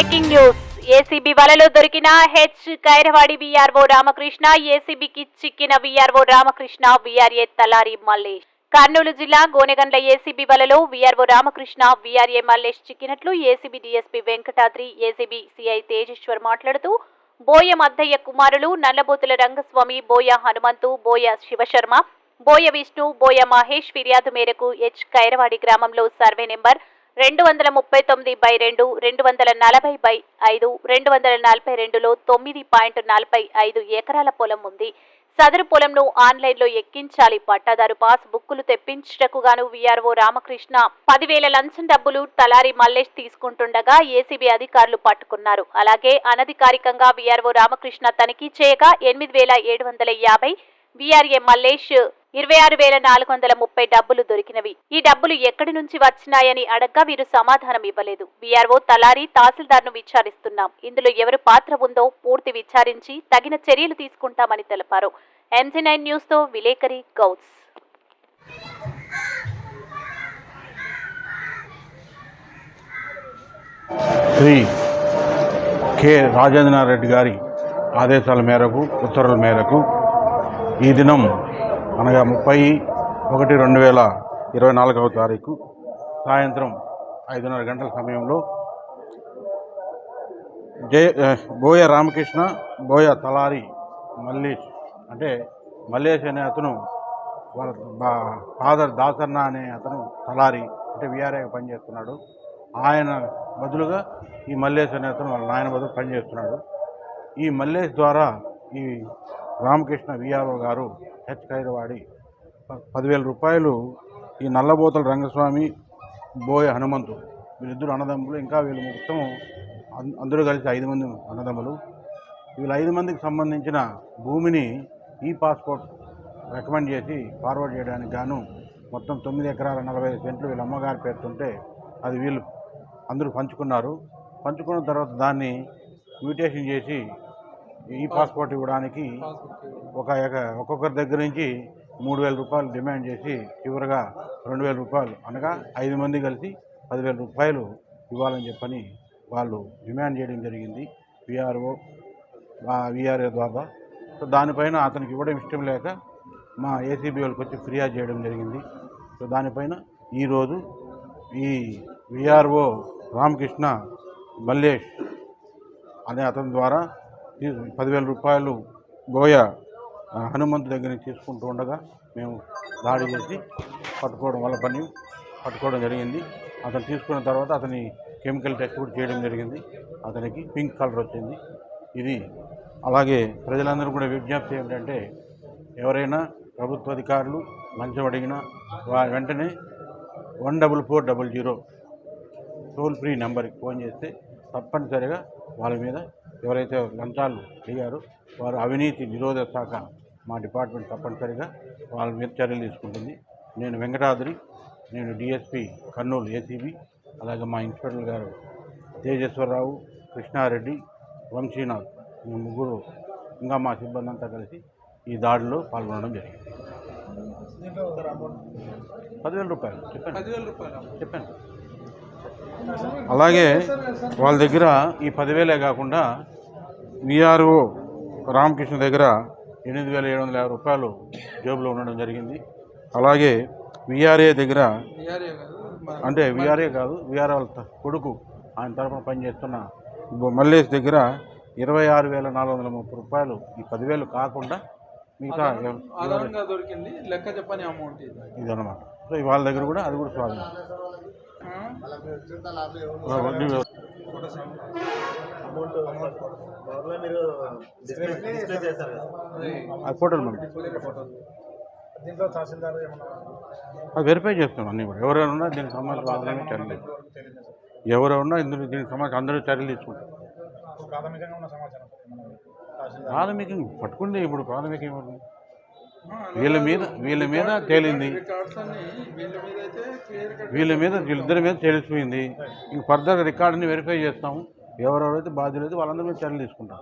Breaking news. ACB వలలో దొరికిన H Kairavadi VRO Ramakrishna ఏసీబీకి చిక్కిన వీఆర్ఓ రామకృష్ణ వీఆర్ఏ తలారి మల్లేష్. కర్నూలు జిల్లా గోనెగండ్ల ఏసీబీ వలలో VRO Ramakrishna VRA Mallesh చిక్కినట్లు ACB DSP Venkatadri ACB CI Tejeswar మాట్లాడుతూ బోయ మద్దయ్య కుమారులు నల్లబోతుల రంగస్వామి బోయ హనుమంతు బోయ శివశర్మ బోయ విష్ణు బోయ మహేష్ ఫిర్యాదు మేరకు హెచ్ కైరవాడి గ్రామంలో సర్వే నెంబర్ రెండు వందల ముప్పై తొమ్మిది బై రెండు రెండు వందల నలభై బై ఐదు రెండు వందల నలభై రెండులో తొమ్మిది పాయింట్ నలభై ఐదు ఎకరాల పొలం ఉంది. సదరు పొలంను ఆన్లైన్లో ఎక్కించాలి. పట్టాదారు పాస్ బుక్కులు తెప్పించటకు గాను వీఆర్ఓ రామకృష్ణ పదివేల లంచం డబ్బులు తలారి మల్లేష్ తీసుకుంటుండగా ఏసీబీ అధికారులు పట్టుకున్నారు. అలాగే అనధికారికంగా వీఆర్ఓ రామకృష్ణ తనిఖీ చేయగా ఎనిమిది వేల ఏడు వందల యాభై వీఆర్ఏ మల్లేష్ ఇరవై ఆరు వేల నాలుగు వందల ముప్పై డబ్బులు దొరికినవి. ఈ డబ్బులు ఎక్కడి నుంచి వచ్చినాయని అడగ్గా వీరు సమాధానం ఇవ్వలేదు. వీఆర్ఓ తలారి తహసీల్దార్ను విచారిస్తున్నాం. ఇందులో ఎవరు పాత్ర ఉందో పూర్తి విచారించి తగిన చర్యలు తీసుకుంటామని తెలిపారు. ఎంజీ నైన్ న్యూస్తో విలేకరి గౌడ్స్ శ్రీ కె రాజేంద్రనాథ్ గారి ఆదేశాల మేరకు ఉత్తర్వుల మేరకు ఈ దినం అనగా ముప్పై ఒకటి రెండు వేల ఇరవై నాలుగవ తారీఖు సాయంత్రం ఐదున్నర గంటల సమయంలో జయ బోయ రామకృష్ణ బోయ తలారి మల్లేష్ అంటే మల్లేష్ అనే అతను వాళ్ళ బా- ఫాదర్ దాసన్న అనే అతను తలారి అంటే విఆర్ఏగా పనిచేస్తున్నాడు. ఆయన బదులుగా ఈ మల్లేష్ అనే అతను వాళ్ళ నాయన బదులు పనిచేస్తున్నాడు. ఈ మల్లేష్ ద్వారా ఈ రామకృష్ణ విఆర్ఓ గారు హెచ్ ఖైరవాడి ప- పదివేల రూపాయలు ఈ నల్లబోతల రంగస్వామి బోయ హనుమంతు వీళ్ళిద్దరు అన్నదమ్ములు ఇంకా వీళ్ళు మొత్తం అందరూ కలిసి ఐదు మంది అన్నదమ్ములు. వీళ్ళ ఐదు మందికి సంబంధించిన భూమిని ఈ పాస్పోర్ట్ రికమెండ్ చేసి ఫార్వర్డ్ చేయడానికి గాను మొత్తం తొమ్మిది ఎకరాల నలభై సెంట్లు వీళ్ళ అమ్మగారు పేరుతుంటే అది వీళ్ళు అందరూ పంచుకున్నారు. పంచుకున్న తర్వాత దాన్ని మ్యూటేషన్ చేసి ఈ పాస్పోర్ట్ ఇవ్వడానికి ఒక ఒక్కొక్కరి దగ్గర నుంచి మూడు వేల రూపాయలు డిమాండ్ చేసి చివరిగా రెండు వేల రూపాయలు అనగా ఐదు మంది కలిసి పదివేల రూపాయలు ఇవ్వాలని చెప్పని వాళ్ళు డిమాండ్ చేయడం జరిగింది విఆర్ఓ విఆర్ఏ ద్వారా. సో దానిపైన అతనికి ఇవ్వడం ఇష్టం లేక మా ఏసీబీ వాళ్ళకి వచ్చి ఫిర్యాదు చేయడం జరిగింది. సో దానిపైన ఈరోజు ఈ విఆర్ఓ రామకృష్ణ మల్లేష్ అనే అతని ద్వారా పదివేల రూపాయలు గోయ హనుమంతు దగ్గర నుంచి తీసుకుంటూ ఉండగా మేము దాడి చేసి పట్టుకోవడం వల్ల పని పట్టుకోవడం జరిగింది. అతను తీసుకున్న తర్వాత అతని కెమికల్ టెస్ట్ కూడా చేయడం జరిగింది. అతనికి పింక్ కలర్ వచ్చింది. ఇది అలాగే ప్రజలందరూ కూడా విజ్ఞప్తి ఏమిటంటే ఎవరైనా ప్రభుత్వ అధికారులు లంచం అడిగినా వారి వెంటనే one double four double zero toll free నెంబర్కి ఫోన్ చేస్తే తప్పనిసరిగా వాళ్ళ మీద ఎవరైతే లంచాలు అడిగారో వారు అవినీతి నిరోధక శాఖ మా డిపార్ట్మెంట్ తప్పనిసరిగా వాళ్ళ మీద చర్యలు తీసుకుంటుంది. నేను వెంకటాద్రి నేను డిఎస్పి కర్నూలు ఏసీబీ అలాగే మా ఇన్స్పెక్టర్ గారు తేజేశ్వరరావు కృష్ణారెడ్డి వంశీనాథ్ ఈ ముగ్గురు ఇంకా మా సిబ్బంది అంతా కలిసి ఈ దాడిలో పాల్గొనడం జరిగింది. పదివేల రూపాయలు. చెప్పాను చెప్పాను అలాగే వాళ్ళ దగ్గర ఈ పదివేలే కాకుండా విఆర్ఓ రామకృష్ణ దగ్గర ఎనిమిది వేల ఏడు వందల యాభై రూపాయలు జేబులో ఉండడం జరిగింది. అలాగే విఆర్ఏ దగ్గర అంటే విఆర్ఏ కాదు విఆర్ఏ వాళ్ళ కొడుకు ఆయన తరఫున పనిచేస్తున్న మల్లేష్ దగ్గర ఇరవై ఆరు వేల నాలుగు వందల ముప్పై రూపాయలు ఈ పదివేలు కాకుండా మిగతా దొరికింది లెక్క చెప్పని అమౌంట్ ఇది. ఇదన్నమాట. సో వాళ్ళ దగ్గర కూడా అది కూడా స్వాధీనం. ఫోటోలు దీంట్లో తహసీల్దార్ వెరిఫై చేస్తున్నాం అన్నీ కూడా. ఎవరైనా ఉన్నా దీనికి సంబంధించిన వాళ్ళని చర్యలు ఎవరు ఉన్నా ఇందులో దీనికి సంబంధించి అందరూ చర్యలు తీసుకుంటారు. ప్రాథమికంగా ఉన్న సమాచారం తహసీల్దార్ ప్రాథమికంగా పట్టుకుంది ఇప్పుడు ప్రాథమికం ఏముంది వీళ్ళ మీద వీళ్ళ మీద తేలింది. వీళ్ళ మీద వీళ్ళ వీళ్ళిద్దరి మీద తేలిపోయింది. ఇంక ఫర్దర్ రికార్డుని వెరిఫై చేస్తాం. ఎవరెవరైతే బాధ్యులైతే వాళ్ళందరి మీద చర్యలు తీసుకుంటాం.